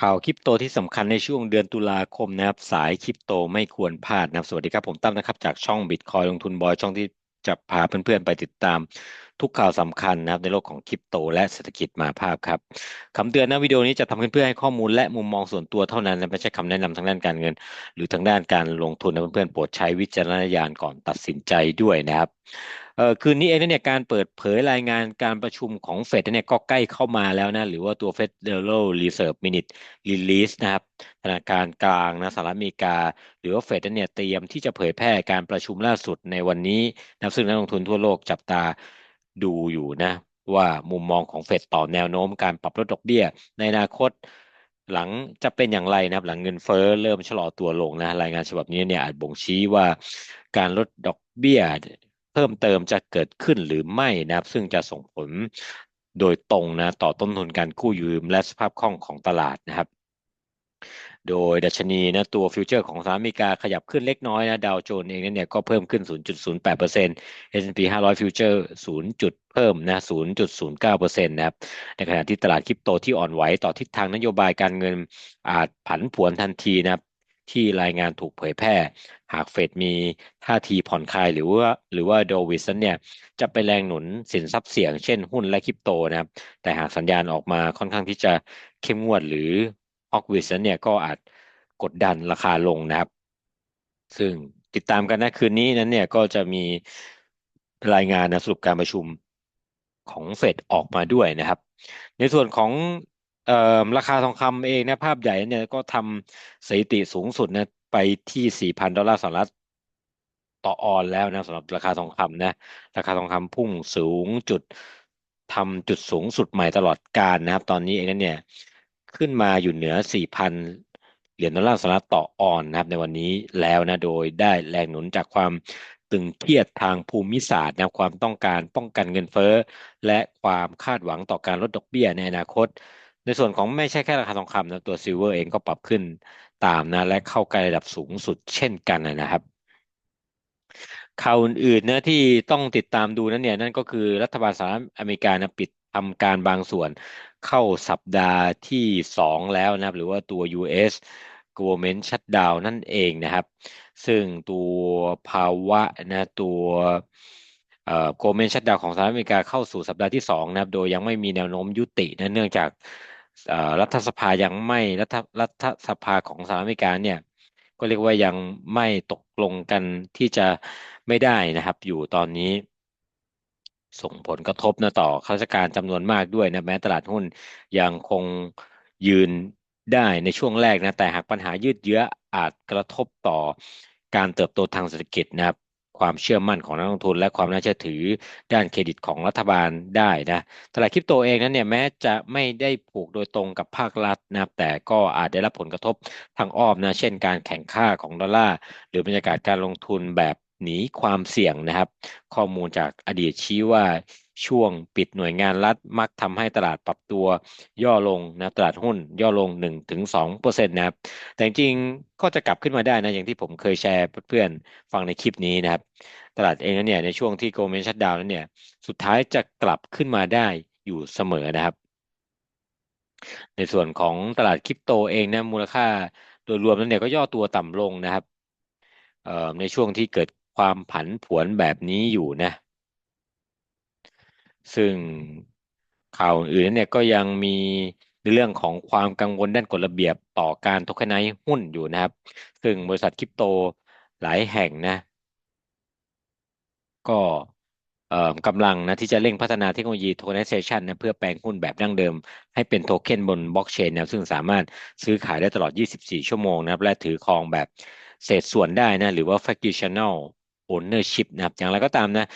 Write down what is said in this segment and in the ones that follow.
ข่าวคริปโตที่สำคัญในช่วงเดือนตุลาคมนะครับ สายคริปโตไม่ควรพลาดนะครับ สวัสดีครับ ผมตั้มนะครับ จากช่องบิตคอยลงทุนบอยช่องที่จะพาเพื่อนๆไปติดตามทุกข่าวสำคัญนะครับ ในโลกของคริปโตและเศรษฐกิจมาภาพครับคำเตือนนะวิดีโอนี้จะทำเพื่อให้ข้อมูลและมุมมองส่วนตัวเท่านั้นไม่ใช่คำแนะนำทางด้านการเงิน หรือทางด้านการลงทุนนะเพื่อนๆโปรดใช้วิจารณญาณก่อนตัดสินใจด้วยนะครับ คืนนี้เองเนี่ยการเปิดเผยรายงานการประชุมของเฟดเนี่ยก็ใกล้เข้ามาแล้วนะหรือว่าตัว Federal Reserve Minute Release นะครับธนาคารกลางนะสหรัฐอเมริกา หรือว่าเฟดเนี่ยเตรียมที่จะเผยแพร่การประชุมล่าสุดในวันนี้นะซึ่งนักลงทุนทั่วโลกจับตาดูอยู่นะว่ามุมมองของเฟดต่อแนวโน้มการปรับลดดอกเบี้ย ในอนาคตหลังจะเป็นอย่างไรนะครับ หลังเงินเฟ้อเริ่มชะลอตัวลงนะรายงานฉบับนี้เนี่ยอาจบ่งชี้ว่าการลดดอกเบี้ย พิ่มเติมจะเกิดขึ้นหรือไม่นะครับ ซึ่งจะส่งผลโดยตรงนะต่อต้นทุนการกู้ยืมและสภาพคล่องของตลาดนะครับ โดยดัชนีนะตัวฟิวเจอร์ของสหรัฐอเมริกาขยับขึ้นเล็กน้อยนะดาวโจนส์เองเนี่ยก็เพิ่มขึ้น 0.08% S&P 500 ฟิวเจอร์ 0 จุดเพิ่มนะ 0.09%นะครับ ในขณะที่ตลาดคริปโตที่อ่อนไหวต่อทิศทางนโยบายการเงินอาจผันผวนทันทีนะครับ ที่รายงานถูกเผยแพร่ หากเฟดมีท่าทีผ่อนคลายหรือว่าหรือว่าโดวิสันเนี่ยจะไปแรงหนุนสินทรัพย์เสี่ยงเช่นหุ้นและคริปโตนะครับ แต่หากสัญญาณออกมาค่อนข้างที่จะเข้มงวดหรือออกวิสเนี่ยก็อาจกดดันราคาลงนะครับ ซึ่งติดตามกันนะคืนนี้นั้นเนี่ยก็จะมีรายงานนะสรุปการประชุมของเฟดออกมาด้วยนะครับ ในส่วนของ ราคาทองคำเองนะภาพใหญ่เนี่ยก็ทำสถิติสูงสุดนะไปที่ 4,000 ดอลลาร์สหรัฐต่อออนแล้วนะสำหรับราคาทองคำนะราคาทองคำพุ่งสูงจุดทำจุดสูงสุดใหม่ตลอดกาลนะครับ ตอนนี้เองนั้นเนี่ยขึ้นมาอยู่เหนือ 4,000 เหรียญดอลลาร์สหรัฐต่อออนนะครับในวันนี้แล้วนะโดยได้แรงหนุนจากความตึงเครียดทางภูมิศาสตร์นะความต้องการป้องกันเงินเฟ้อ และความคาดหวังต่อการลดดอกเบี้ยในอนาคต ในส่วนของไม่ใช่แค่ราคาทองคำนะตัวซิลเวอร์เองก็ปรับขึ้นตามนะ และเข้าใกล้ระดับสูงสุดเช่นกันนะครับข่าวอื่นๆนะที่ต้องติดตามดูนั้นเนี่ยนั่นก็คือรัฐบาลสหรัฐอเมริกานะปิดทำการบางส่วนเข้าสัปดาห์ที่สองแล้วนะครับ หรือว่าตัว US government shutdown นั่นเองนะครับ ซึ่งตัวภาวะนะตัวเอ่อ government shutdown ของสหรัฐอเมริกาเข้าสู่สัปดาห์ที่สองนะครับ โดยยังไม่มีแนวโน้มยุตินะเนื่องจาก รัฐสภายังไม่รัฐรัฐสภาของสหรัฐอเมริกาเนี่ยก็เรียกว่ายังไม่ตกลงกันที่จะไม่ได้นะครับ อยู่ตอนนี้ ส่งผลกระทบนะต่อข้าราชการจำนวนมากด้วยนะแม้ตลาดหุ้นยังคงยืนได้ในช่วงแรกนะแต่หากปัญหายืดเยื้ออาจกระทบต่อการเติบโตทางเศรษฐกิจนะครับ ความเชื่อมั่นของนักลงทุน และความน่าเชื่อถือด้านเครดิตของรัฐบาลได้นะตลาดคริปโตเองนั้นเนี่ยแม้จะไม่ได้ผูกโดยตรงกับภาครัฐนะครับแต่ก็อาจได้รับผลกระทบทางอ้อมนะเช่นการแข่งข้าของดอลลาร์หรือบรรยากาศการลงทุนแบบหนีความเสี่ยงนะครับ ข้อมูลจากอดีตชี้ว่าช่วงปิดหน่วยงานรัฐมักทำให้ตลาดปรับตัวย่อลงนะตลาดหุ้นย่อลง 1-2%ถึงเปอร์เซ็นต์นะครับ แต่จริงก็จะกลับขึ้นมาได้นะอย่างที่ผมเคยแชร์เพื่อนๆฟังในคลิปนี้นะครับ ตลาดเองนั้นเนี่ยในช่วงที่โกลเมนชัดดาวนั้นเนี่ยสุดท้ายจะกลับขึ้นมาได้อยู่เสมอนะครับ ในส่วนของตลาดคริปโตเองนะมูลค่าโดยรวมนั้นเนี่ยก็ย่อตัวต่ำลงนะครับในช่วงที่เกิดความผันผวนแบบนี้อยู่นะ ซึ่งข่าวอื่นเนี่ยก็ยังมีในเรื่องของความกังวลด้านกฎระเบียบต่อการโทเคนไนซ์หุ้นอยู่นะครับ ซึ่งบริษัทคริปโตหลายแห่งนะ ก็กำลังนะที่จะเร่งพัฒนาเทคโนโลยีโทเคนเซชันนะเพื่อแปลงหุ้นแบบดั้งเดิม ให้เป็นโทเค็นบนบล็อกเชนนะซึ่งสามารถซื้อขายได้ตลอด 24 ชั่วโมงนะครับและถือครองแบบเศษส่วนได้นะหรือว่า fractional ownership นะครับอย่างไรก็ตามนะ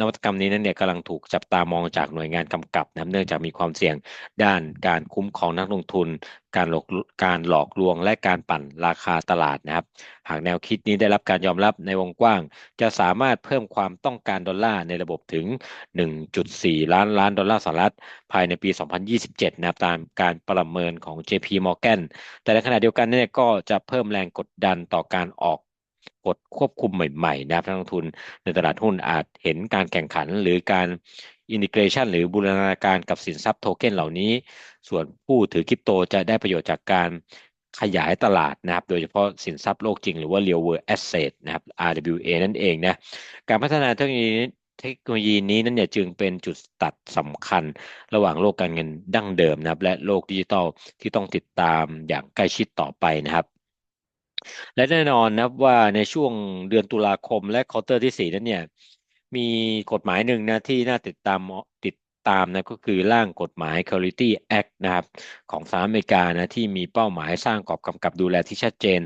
นวัตกรรมนี้นั้นเนี่ยกำลังถูกจับตามองจากหน่วยงานกำกับนะเนื่องจากมีความเสี่ยงด้านการคุ้มครองนักลงทุน การหลอกการหลอกลวงและการปั่นราคาตลาดนะครับ หากแนวคิดนี้ได้รับการยอมรับในวงกว้าง จะสามารถเพิ่มความต้องการดอลลาร์ในระบบถึง 1.4 ล้านล้านดอลลาร์สหรัฐภายในปี 2027 นะครับตามการประเมินของ JP Morgan แต่ในขณะเดียวกันเนี่ยก็จะเพิ่มแรงกดดันต่อการออก กฎควบคุมใหม่ๆนะครับนักลงทุนในตลาดหุ้นอาจเห็นการแข่งขันหรือการอินทิเกรชันหรือบูรณาการกับสินทรัพย์โทเค็นเหล่านี้ ส่วนผู้ถือคริปโตจะได้ประโยชน์จากการขยายตลาดนะครับ โดยเฉพาะสินทรัพย์โลกจริงหรือว่า real world asset นะครับ RWA นั่นเองนะ การพัฒนาเทคโนโลยีเทคโนโลยีนี้นั้นเนี่ยจึงเป็นจุดตัดสำคัญระหว่างโลกการเงินดั้งเดิมนะครับ และโลกดิจิทัลที่ต้องติดตามอย่างใกล้ชิดต่อไปนะครับ และแน่นอนนะครับว่าในช่วงเดือนตุลาคมและควอเตอร์ที่สี่นั้นเนี่ยมีกฎหมายหนึ่งนะที่น่าติดตามติดตามนะก็คือร่างกฎหมาย Security Act นะครับของสหรัฐอเมริกานะที่มีเป้าหมายสร้างกรอบกำกับดูแลที่ชัดเจน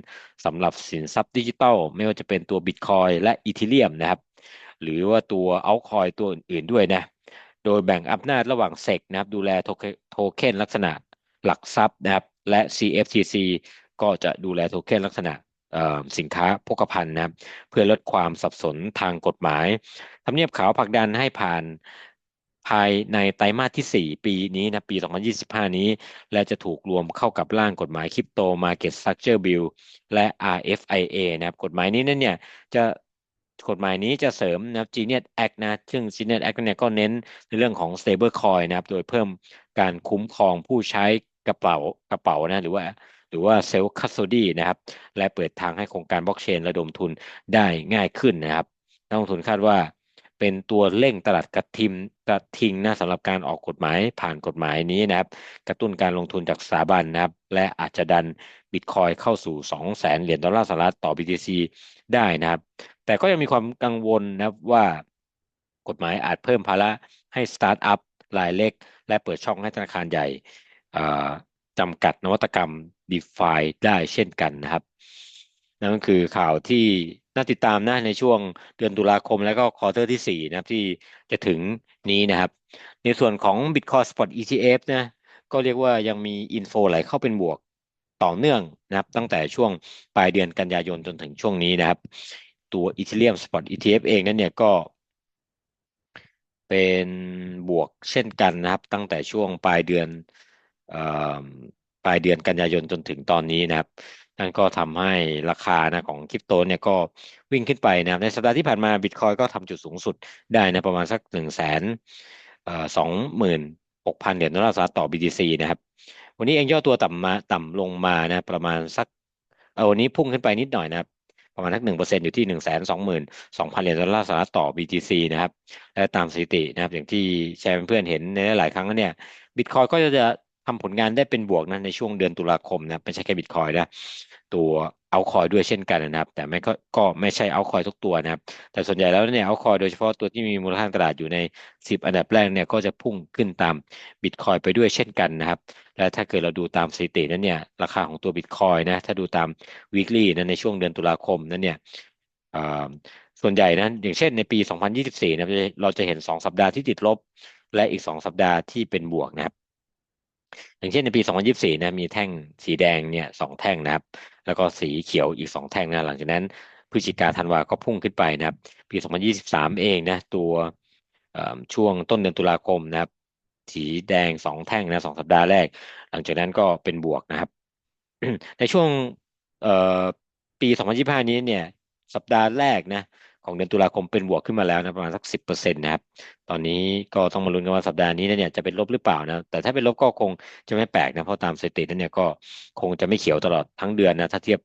สำหรับสินทรัพย์ดิจิทัล ไม่ว่าจะเป็นตัว Bitcoin และ Ethereum นะครับหรือว่าตัว Altcoin ตัวอื่นๆด้วยนะโดยแบ่งอำนาจระหว่างเซกนะครับดูแลโทเค็นลักษณะหลักทรัพย์นะครับและ CFTC ก็จะดูแลโทเค็นลักษณะสินค้าโภคภัณฑ์นะครับเพื่อลดความสับสนทางกฎหมายทำเนียบขาวผลักดันให้ผ่านภายในไตรมาสที่ 4 ปีนี้นะปี 2025 นี้ และจะถูกรวมเข้ากับร่างกฎหมาย Crypto Market Structure Bill และ RFIA นะครับกฎหมายนี้นั่นเนี่ยจะกฎหมายนี้จะเสริมนะครับ Genius Act นะ ซึ่ง Genius Act เนี่ยก็낸ในเรื่องของ stable coin นะครับ โดยเพิ่มการคุ้มครองผู้ใช้กระเป๋ากระเป๋านะหรือว่า หรือว่าเซลล์คัสโซดีนะครับ และเปิดทางให้โครงการบล็อกเชนระดมทุนได้ง่ายขึ้นนะครับนักลงทุนคาดว่าเป็นตัวเร่งตลาดกระทิมกระทิงนะสำหรับการออกกฎหมายผ่านกฎหมายนี้นะครับ กระตุ้นการลงทุนจากสถาบันนะครับ และอาจจะดันบิตคอยเข้าสู่ 2 0 0แสนเหรียญดอลลาร์สหรัฐต่อ BTC ได้นะครับ แต่ก็ยังมีความกังวลนะครับว่ากฎหมายอาจเพิ่มภาระให้สตาร์ทอัพรายเล็ก และเปิดช่องให้ธนาคารใหญ่ จำกัดนวัตกรรม d e f าได้เช่นกันนะครับ นั่นก็คือข่าวที่น่าติดตามนะในช่วงเดือนตุลาคมแล้วก็ควอเตอร์ที่ 4 นะครับที่จะถึงนี้นะครับ ในส่วนของ Bitcoin Spot ETF นะก็เรียกว่ายังมีอินโฟไหลเข้าเป็นบวกต่อเนื่องนะครับ ตั้งแต่ช่วงปลายเดือนกันยายนจนถึงช่วงนี้นะครับ ตัว Ethereum Spot ETF เองนั้นเนี่ยก็เป็นบวกเช่นกันนะครับ ตั้งแต่ช่วงปลายเดือน ปลายเดือนกันยายนจนถึงตอนนี้นะครับนั่นก็ทำให้ราคานะของคริปโตเนี่ยก็วิ่งขึ้นไปนะครับในสัปดาห์ที่ผ่านมาบิตคอยก็ทำจุดสูงสุดได้นะประมาณสักหนึ่งแสนสองหมื่นหกพันเหรียญดอลลาร์สหรัฐต่อ BTC นะครับ วันนี้เองย่อตัวต่ำมาต่ำลงมานะประมาณสักเอาวันนี้พุ่งขึ้นไปนิดหน่อยนะครับประมาณทักหนึ่งเปอร์เซ็นอยู่ที่หนึ่งแสนสองหมื่นสองพันเหรียญดอลลาร์สหรัฐต่อ BTC นะครับ และตามสถิตินะครับ อย่างที่แชร์เพื่อนเห็นในหลายครั้งเนี่ยบิตคอยก็จะ ทำผลงานได้เป็นบวกนะในช่วงเดือนตุลาคมนะไม่ใช่แค่บิตคอยนะตัวเอาคอยด้วยเช่นกันนะครับ แต่ไม่ก็ก็ไม่ใช่เอาคอยทุกตัวนะครับ แต่ส่วนใหญ่แล้วเนี่ยเอาคอยโดยเฉพาะตัวที่มีมูลค่าตลาดอยู่ใน 10 อันดับแรกเนี่ยก็จะพุ่งขึ้นตามบิตคอยไปด้วยเช่นกันนะครับ และถ้าเกิดเราดูตามสถิตินั้นเนี่ยราคาของตัวบิตคอยนะถ้าดูตาม weekly นั้นในช่วงเดือนตุลาคมนั้นเนี่ยส่วนใหญ่นั้นอย่างเช่นในปี 2024นะเราจะเห็น 2 สัปดาห์ที่ติดลบ และอีก 2 สัปดาห์ที่เป็นบวกนะครับ อย่างเช่นในปี 2024 นะมีแท่งสีแดงเนี่ยสองแท่งนะครับ แล้วก็สีเขียวอีกสองแท่งนะหลังจากนั้นพฤศจิกาธันวาก็พุ่งขึ้นไปนะครับ ปี 2023 เองนะตัวช่วงต้นเดือนตุลาคมนะครับ สีแดงสองแท่งนะสองสัปดาห์แรก หลังจากนั้นก็เป็นบวกนะครับ ในช่วงปี 2025 นี้เนี่ยสัปดาห์แรกนะ ของเดือนตุลาคมเป็นบวกขึ้นมาแล้วนะประมาณสักสิบเปอร์เซ็นต์นะครับ ตอนนี้ก็ต้องมาลุ้นกันว่าสัปดาห์นี้เนี่ยจะเป็นลบหรือเปล่านะ แต่ถ้าเป็นลบก็คงจะไม่แปลกนะเพราะตามสถิตินั้นเนี่ยก็คงจะไม่เขียวตลอดทั้งเดือนนะถ้าเทียบ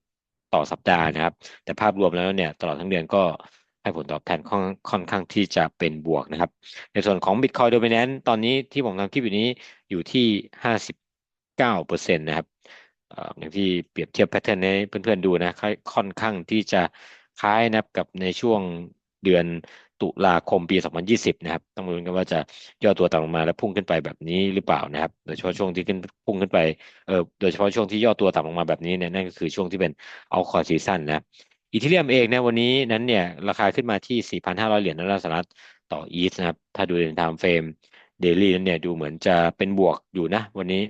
ต่อสัปดาห์นะครับ แต่ภาพรวมแล้วเนี่ยตลอดทั้งเดือนก็ให้ผลตอบแทนค่อนค่อนข้างที่จะเป็นบวกนะครับ ในส่วนของ Bitcoin Dominance ตอนนี้ที่ผมทำคลิปอยู่นี้อยู่ที่ห้าสิบเก้าเปอร์เซ็นต์นะครับอย่างที่เปรียบเทียบแพทเทิร์นให้เพื่อนๆดูนะค่อนข้างที่จะ คล้ายนะครับกับในช่วงเดือนตุลาคมปี 2020 นะครับ ต้องมาดูกันว่าจะย่อตัวต่ำลงมาแล้วพุ่งขึ้นไปแบบนี้หรือเปล่านะครับ โดยเฉพาะช่วงที่ขึ้นพุ่งขึ้นไป เออโดยเฉพาะช่วงที่ย่อตัวต่ำลงมาแบบนี้เนี่ย นั่นก็คือช่วงที่เป็นเอาคอซีซันนะ อีทีเรียมเองนะวันนี้นั้นเนี่ยราคาขึ้นมาที่ 4,500 เหรียญดอลลาร์สหรัฐต่ออีสนะครับ ถ้าดูในไทม์เฟรมเดลี่นั้นเนี่ยดูเหมือนจะเป็นบวกอยู่นะ วันนี้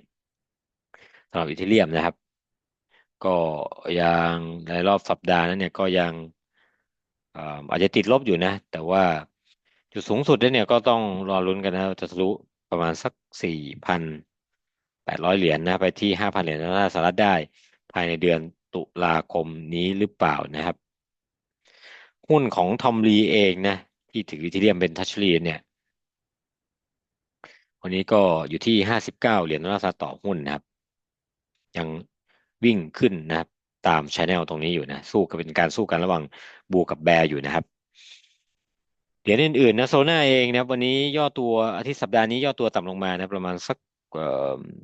สำหรับอีทีเรียมนะครับ ก็ยังในรอบสัปดาห์นั้นเนี่ยก็ยัง อาจจะติดลบอยู่นะ แต่ว่าจุดสูงสุดเนี่ยก็ต้องรอลุ้นกันนะจะทะลุประมาณสักสี่พันแปดร้อยเหรียญนะไปที่ห้าพันเหรียญดอลลาสหรัฐได้ ภายในเดือนตุลาคมนี้หรือเปล่านะครับ หุ้นของทอมลีเองนะ ที่ถืออีทีเรียมเป็นทัชลีเนี่ย วันนี้ก็อยู่ที่ห้าสิบเก้าเหรียญดอลลาร์สหรัฐต่อหุ้นนะครับ ยังวิ่งขึ้นนะครับ ตามชแนลตรงนี้อยู่นะ สู้กับเป็นการสู้กันระหว่าง บูกับแบร์อยู่นะครับเหรียญอื่นๆนะโซน่าเองนะครับ วันนี้ย่อตัวอาทิตย์สัปดาห์นี้ย่อตัวต่ำลงมานะประมาณสัก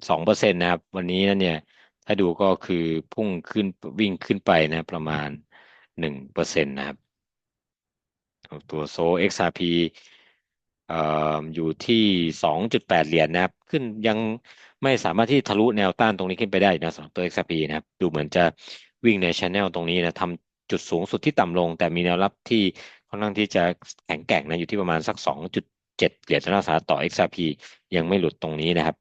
สองเปอร์เซ็นต์นะครับ วันนี้นั่นเนี่ย ถ้าดูก็คือพุ่งขึ้นวิ่งขึ้นไปนะประมาณหนึ่งเปอร์เซ็นต์นะครับ ตัวโซ XRP เอ่ออยู่ที่สองจุดแปดเหรียญนะครับ ขึ้นยังไม่สามารถที่ทะลุแนวต้านตรงนี้ขึ้นไปได้นะสำหรับตัว XRP นะครับ ดูเหมือนจะวิ่งในช anel ตรงนี้นะทำ จุดสูงสุดที่ต่ำลง แต่มีแนวรับที่ค่อนข้างที่จะแข็งแกร่งนะอยู่ที่ประมาณสักสองจุดเจ็ดเหรียญดอลลาร์สหรัฐต่อ XRP ยังไม่หลุดตรงนี้นะครับ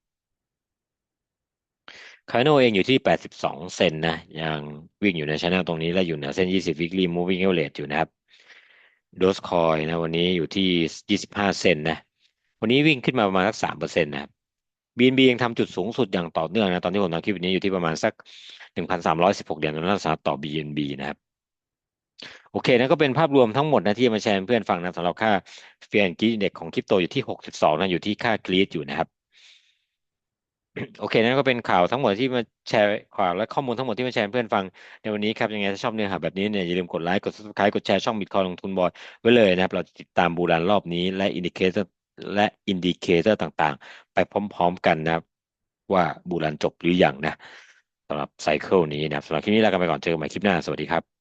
คาโนเองอยู่ที่ 82 เซนนะยังวิ่งอยู่ในช anel ตรงนี้และอยู่เหนือเส้น 20 weekly moving average อยู่นะครับโดสคอยนะวันนี้อยู่ที่ 25 เซนนะวันนี้วิ่งขึ้นมาประมาณสัก 3 เปอร์เซ็นต์นะครับ BNB ยังทำจุดสูงสุดอย่างต่อเนื่องนะตอนที่ผมทำคลิปนี้อยู่ที่ประมาณสัก 1,316 เหรียญดอลลาร์สหรัฐต่อ BNB นะครับ โอเคนั่นก็เป็นภาพรวมทั้งหมดนะที่มาแชร์เพื่อนฟังนะสำหรับค่าเฟียนกีเด็กของคริปโตอยู่ที่62นะอยู่ที่ค่ากรีดอยู่นะครับโอเคนั่นก็เป็นข่าวทั้งหมดที่มาแชร์ข่าวและข้อมูลทั้งหมดที่มาแชร์เพื่อนฟังในวันนี้ครับยังไงถ้าชอบเนื้อหาแบบนี้เนี่ยอย่าลืมกดไลค์กด subscribe กดแชร์ช่องบิตคอยลงทุนบอยไว้เลยนะครับเราจะติดตามบูรันรอบนี้และอินดิเคเตอร์และอินดิเคเตอร์ต่างๆ ไปพร้อมๆกันนะครับว่าบูรันจบหรือยังนะสำหรับไซเคิลนี้นะครับสำหรับคลิปนี้ลากันไปก่อนเจอกันใหม่คลิปหน้าสวัสดีครับ